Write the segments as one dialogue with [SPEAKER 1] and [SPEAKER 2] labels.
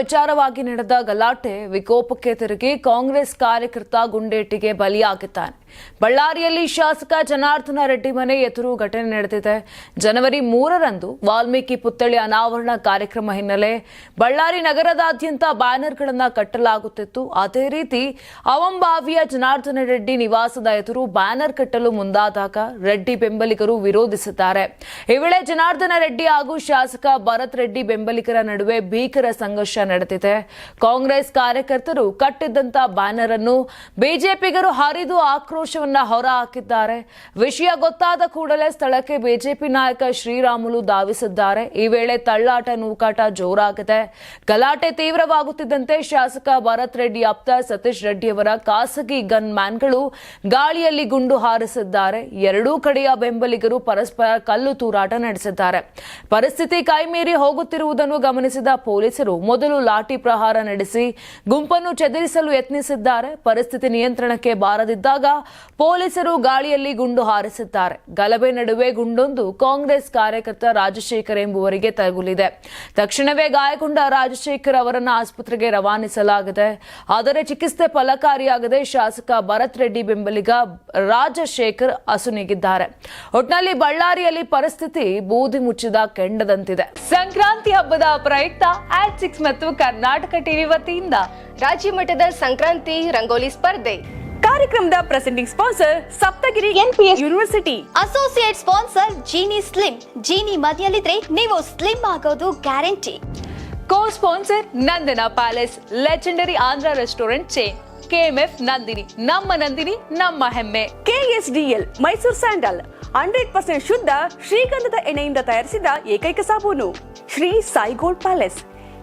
[SPEAKER 1] ವಿಚಾರವಾಗಿ ನಡೆದ ಗಲಾಟೆ ವಿಕೋಪಕ್ಕೆ ತಿರುಗಿ ಕಾಂಗ್ರೆಸ್ ಕಾರ್ಯಕರ್ತ ಗುಂಡೇಟಿಗೆ ಬಲಿಯಾಗಿದ್ದಾನೆ. ಬಳ್ಳಾರಿಯಲ್ಲಿ ಶಾಸಕ ಜನಾರ್ದನ ರೆಡ್ಡಿ ಮನೆ ಎದುರು ಘಟನೆ ನಡೆದಿದೆ. ಜನವರಿ ಮೂರರಂದು ವಾಲ್ಮೀಕಿ ಪುತ್ಥಳಿ ಅನಾವರಣ ಕಾರ್ಯಕ್ರಮ ಹಿನ್ನೆಲೆ ಬಳ್ಳಾರಿ ನಗರದಾದ್ಯಂತ ಬ್ಯಾನರ್ಗಳನ್ನು ಕಟ್ಟಲಾಗುತ್ತಿತ್ತು. ಅದೇ ರೀತಿ ಅವಂಬಾವಿಯ ಜನಾರ್ದನ ರೆಡ್ಡಿ ನಿವಾಸದ ಎದುರು ಬ್ಯಾನರ್ ಕಟ್ಟಲು ಮುಂದಾದಾಗ ರೆಡ್ಡಿ ಬೆಂಬಲಿಗರು ವಿರೋಧಿಸಿದ್ದಾರೆ. ಈ ವೇಳೆ ಜನಾರ್ದನ ರೆಡ್ಡಿ ಹಾಗೂ ಶಾಸಕ ಭರತ್ ರೆಡ್ಡಿ ಬೆಂಬಲಿಗರ ನಡುವೆ ಭೀಕರ ಸಂಘರ್ಷ ನಡೆದಿದೆ. ಕಾಂಗ್ರೆಸ್ ಕಾರ್ಯಕರ್ತರು ಕಟ್ಟಿದ್ದಂತ ಬ್ಯಾನರ್ ಅನ್ನು ಬಿಜೆಪಿಗರು ಹರಿದು ಆಕ್ರೋಶವನ್ನ ಹೊರಹಾಕಿದ್ದಾರೆ. ವಿಷಯ ಗೊತ್ತಾದ ಕೂಡಲೇ ಸ್ಥಳಕ್ಕೆ ಬಿಜೆಪಿ ನಾಯಕ ಶ್ರೀರಾಮುಲು ಧಾವಿಸಿದ್ದಾರೆ. ಈ ವೇಳೆ ತಳ್ಳಾಟ ನೂಕಾಟ ಜೋರಾಗಿದೆ. ಗಲಾಟೆ ತೀವ್ರವಾಗುತ್ತಿದ್ದಂತೆ ಶಾಸಕ ಭರತ್ ರೆಡ್ಡಿ ಆಪ್ತ ಸತೀಶ್ ರೆಡ್ಡಿಯವರ ಖಾಸಗಿ ಗನ್ ಮ್ಯಾನ್ಗಳು ಗಾಳಿಯಲ್ಲಿ ಗುಂಡು ಹಾರಿಸಿದ್ದಾರೆ. ಎರಡೂ ಕಡೆಯ ಬೆಂಬಲಿಗರು ಪರಸ್ಪರ ಕಲ್ಲು ತೂರಾಟ ನಡೆಸಿದ್ದಾರೆ. ಪರಿಸ್ಥಿತಿ ಕೈಮೀರಿ ಹೋಗುತ್ತಿರುವುದನ್ನು ಗಮನಿಸಿದ ಪೊಲೀಸರು ಮೊದಲು ಲಾಠಿ ಪ್ರಹಾರ ನಡೆಸಿ ಗುಂಪನ್ನು ಚದುರಿಸಲು ಯತ್ನಿಸಿದ್ದಾರೆ. ಪರಿಸ್ಥಿತಿ ನಿಯಂತ್ರಣಕ್ಕೆ ಬಾರದಿದ್ದಾಗ ಪೊಲೀಸರು ಗಾಳಿಯಲ್ಲಿ ಗುಂಡು ಹಾರಿಸಿದ್ದಾರೆ. ಗಲಭೆ ನಡುವೆ ಗುಂಡೊಂದು ಕಾಂಗ್ರೆಸ್ ಕಾರ್ಯಕರ್ತ ರಾಜಶೇಖರ್ ಎಂಬುವರಿಗೆ ತಗುಲಿದೆ. ತಕ್ಷಣವೇ ಗಾಯಗೊಂಡ ರಾಜಶೇಖರ್ ಅವರನ್ನು ಆಸ್ಪತ್ರೆಗೆ ರವಾನಿಸಲಾಗಿದೆ. ಆದರೆ ಚಿಕಿತ್ಸೆ ಫಲಕಾರಿಯಾಗದೆ ಶಾಸಕ ಭರತ್ ರೆಡ್ಡಿ ಬೆಂಬಲಿಗ ರಾಜಶೇಖರ್ ಅಸುನೀಗಿದ್ದಾರೆ ಒಟ್ನಲ್ಲಿ ಬಳ್ಳಾರಿಯಲ್ಲಿ ಪರಿಸ್ಥಿತಿ ಬೂದಿ ಮುಚ್ಚಿದ ಕೆಂಡದಂತಿದೆ. ಸಂಕ್ರಾಂತಿ ಹಬ್ಬದ ಪ್ರಯುಕ್ತ ಆಟ್ ಸಿಕ್ಸ್ ಮತ್ತು ಕರ್ನಾಟಕ ಟಿವಿ ವತಿಯಿಂದ
[SPEAKER 2] ರಾಜ್ಯ ಮಟ್ಟದ ಸಂಕ್ರಾಂತಿ ರಂಗೋಲಿ ಸ್ಪರ್ಧೆ.
[SPEAKER 3] ಕಾರ್ಯಕ್ರಮದ presenting sponsor Saptagiri NPS university
[SPEAKER 2] associate sponsor Jeeni slim Jeeni ಮನೆಯಲ್ಲಿದ್ರೆ ನೀವು ಸ್ಲಿಮ್ ಆಗೋದು guarantee
[SPEAKER 1] co sponsor Nandana palace legendary Andhra restaurant chain KMF Nandini ನಮ್ಮ ನಂದಿನಿ ನಮ್ಮ ಹೆಮ್ಮೆ.
[SPEAKER 3] KSDL Mysore sandal hundred percent ಶುದ್ಧ ಶ್ರೀಗಂಧದ ಎಣ್ಣೆಯಿಂದ ತಯಾರಿಸಿದ ಏಕೈಕ ಸಾಬೂನು. ಶ್ರೀ ಸಾಯಿ ಗೋಲ್ಡ್ ಪ್ಯಾಲೇಸ್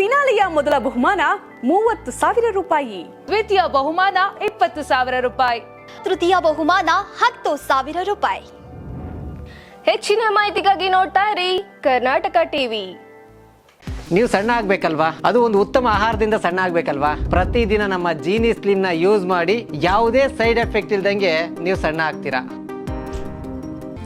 [SPEAKER 3] ಫಿನಾಲೆಯ ಮೊದಲ ಬಹುಮಾನ ಮೂವತ್ತು ಸಾವಿರ ರೂಪಾಯಿ.
[SPEAKER 1] ದ್ವಿತೀಯ ಬಹುಮಾನ ಇಪ್ಪತ್ತು ಸಾವಿರ ರೂಪಾಯಿ.
[SPEAKER 2] ತೃತೀಯ ಬಹುಮಾನ ಹತ್ತು ಸಾವಿರ ರೂಪಾಯಿ. ಹೆಚ್ಚಿನ ಮಾಹಿತಿಗಾಗಿ ನೋಡ್ತಾ ಇರಿ ಕರ್ನಾಟಕ ಟಿವಿ.
[SPEAKER 4] ನೀವು ಸಣ್ಣ ಆಗ್ಬೇಕಲ್ವಾ? ಅದು ಒಂದು ಉತ್ತಮ ಆಹಾರದಿಂದ ಸಣ್ಣ ಆಗ್ಬೇಕಲ್ವಾ? ಪ್ರತಿದಿನ ನಮ್ಮ ಜೀನಿ ಸ್ಲಿಮ್ನ ಯೂಸ್ ಮಾಡಿ ಯಾವುದೇ ಸೈಡ್ ಎಫೆಕ್ಟ್ ಇಲ್ದಂಗೆ ನೀವು ಸಣ್ಣ ಆಗ್ತೀರಾ?